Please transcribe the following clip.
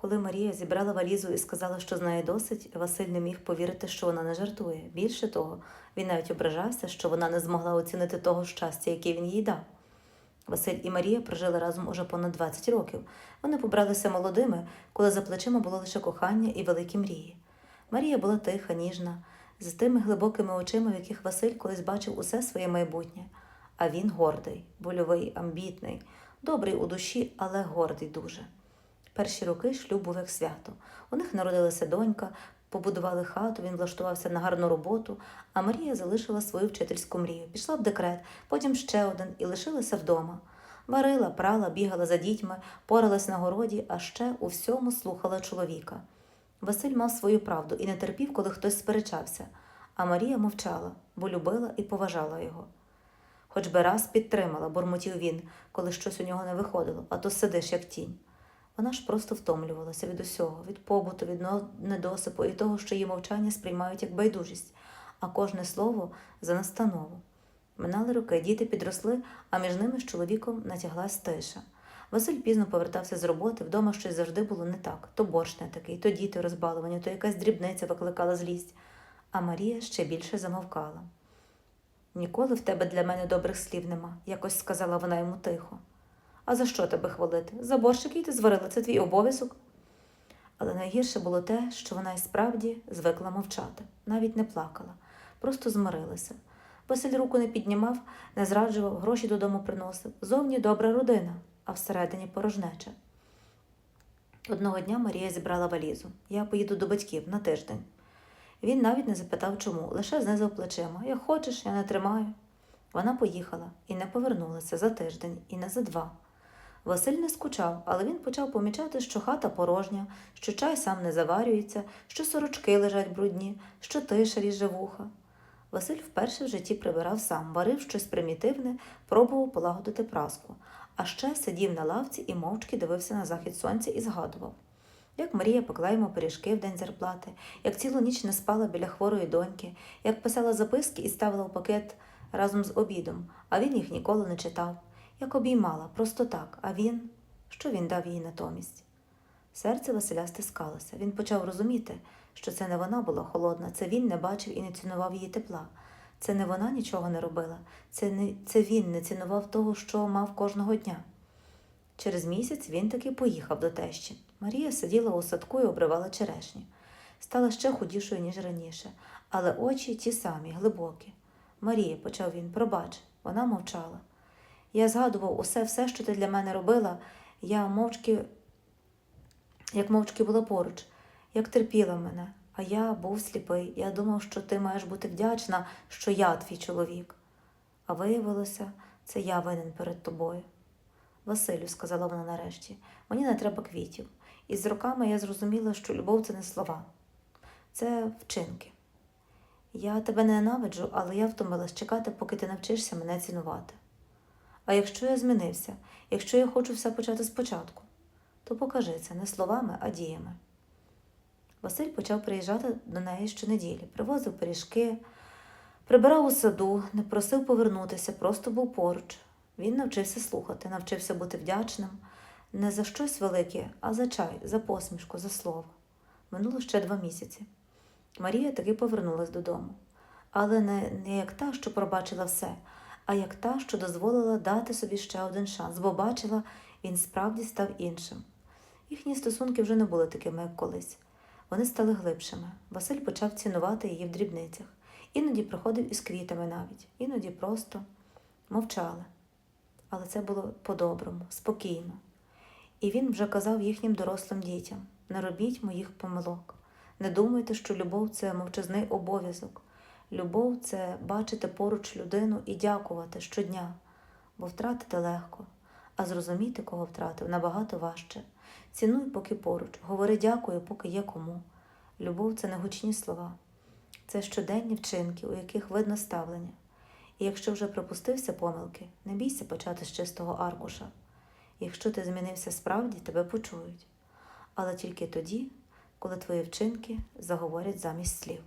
Коли Марія зібрала валізу і сказала, що знає досить, Василь не міг повірити, що вона не жартує. Більше того, він навіть ображався, що вона не змогла оцінити того щастя, яке він їй дав. Василь і Марія прожили разом уже понад 20 років. Вони побралися молодими, коли за плечима було лише кохання і великі мрії. Марія була тиха, ніжна, з тими глибокими очима, в яких Василь колись бачив усе своє майбутнє. А він гордий, больовий, амбітний, добрий у душі, але гордий дуже. Перші роки шлюб був як свято. У них народилася донька, побудували хату, він влаштувався на гарну роботу, а Марія залишила свою вчительську мрію. Пішла в декрет, потім ще один і лишилася вдома. Варила, прала, бігала за дітьми, поралась на городі, а ще у всьому слухала чоловіка. Василь мав свою правду і не терпів, коли хтось сперечався, а Марія мовчала, бо любила і поважала його. Хоч би раз підтримала, бурмотів він, коли щось у нього не виходило, а то сидиш, як тінь. Вона ж просто втомлювалася від усього, від побуту, від недосипу і того, що її мовчання сприймають як байдужість, а кожне слово за настанову. Минали роки, діти підросли, а між ними з чоловіком натяглась тиша. Василь пізно повертався з роботи, вдома щось завжди було не так: то борщ не такий, то діти розбаловані, то якась дрібниця викликала злість. А Марія ще більше замовкала. Ніколи в тебе для мене добрих слів нема, якось сказала вона йому тихо. А за що тебе хвалити? За борщ, який ти зварила, це твій обов'язок. Але найгірше було те, що вона і справді звикла мовчати, навіть не плакала, просто змирилася. Василь руку не піднімав, не зраджував, гроші додому приносив. Зовні добра родина, а всередині порожнеча. Одного дня Марія зібрала валізу. Я поїду до батьків на тиждень. Він навіть не запитав, чому, лише знизав плечима. Як хочеш, я не тримаю. Вона поїхала і не повернулася за тиждень і не за два. Василь не скучав, але він почав помічати, що хата порожня, що чай сам не заварюється, що сорочки лежать брудні, що тиша ріже вуха. Василь вперше в житті прибирав сам, варив щось примітивне, пробував полагодити праску, а ще сидів на лавці і мовчки дивився на захід сонця і згадував. Як Марія пекла йому пиріжки в день зарплати, як цілу ніч не спала біля хворої доньки, як писала записки і ставила в пакет разом з обідом, а він їх ніколи не читав, як обіймала, просто так, а він, що він дав їй натомість. Серце Василя стискалося. Він почав розуміти, що це не вона була холодна, це він не бачив і не цінував її тепла. Це не вона нічого не робила, це, не, це він не цінував того, що мав кожного дня. Через місяць він таки поїхав до тещі. Марія сиділа у садку і обривала черешню. Стала ще худішою, ніж раніше, але очі ті самі, глибокі. Марія, почав він, пробач, вона мовчала. Я згадував усе, все, що ти для мене робила, я мовчки, як мовчки була поруч, як терпіла мене, а я був сліпий. Я думав, що ти маєш бути вдячна, що я твій чоловік. А виявилося, це я винен перед тобою. Василю, сказала вона нарешті, мені не треба квітів. І з роками я зрозуміла, що любов це не слова, це вчинки. Я тебе не ненавиджу, але я втомилась чекати, поки ти навчишся мене цінувати. А якщо я змінився, якщо я хочу все почати спочатку, то покажи це не словами, а діями. Василь почав приїжджати до неї щонеділі, привозив пиріжки, прибирав у саду, не просив повернутися, просто був поруч. Він навчився слухати, навчився бути вдячним не за щось велике, а за чай, за посмішку, за слово. Минуло ще два місяці. Марія таки повернулась додому, але не, не як та, що пробачила все, а як та, що дозволила дати собі ще один шанс, бо бачила, він справді став іншим. Їхні стосунки вже не були такими, як колись. Вони стали глибшими. Василь почав цінувати її в дрібницях. Іноді приходив із квітами навіть, іноді просто мовчали. Але це було по-доброму, спокійно. І він вже казав їхнім дорослим дітям: не робіть моїх помилок. Не думайте, що любов це мовчазний обов'язок. Любов це бачити поруч людину і дякувати щодня, бо втратити легко, а зрозуміти, кого втратив, набагато важче. Цінуй, поки поруч, говори дякую, поки є кому. Любов це не гучні слова, це щоденні вчинки, у яких видно ставлення. І якщо вже припустився помилки, не бійся почати з чистого аркуша. Якщо ти змінився справді, тебе почують. Але тільки тоді, коли твої вчинки заговорять замість слів.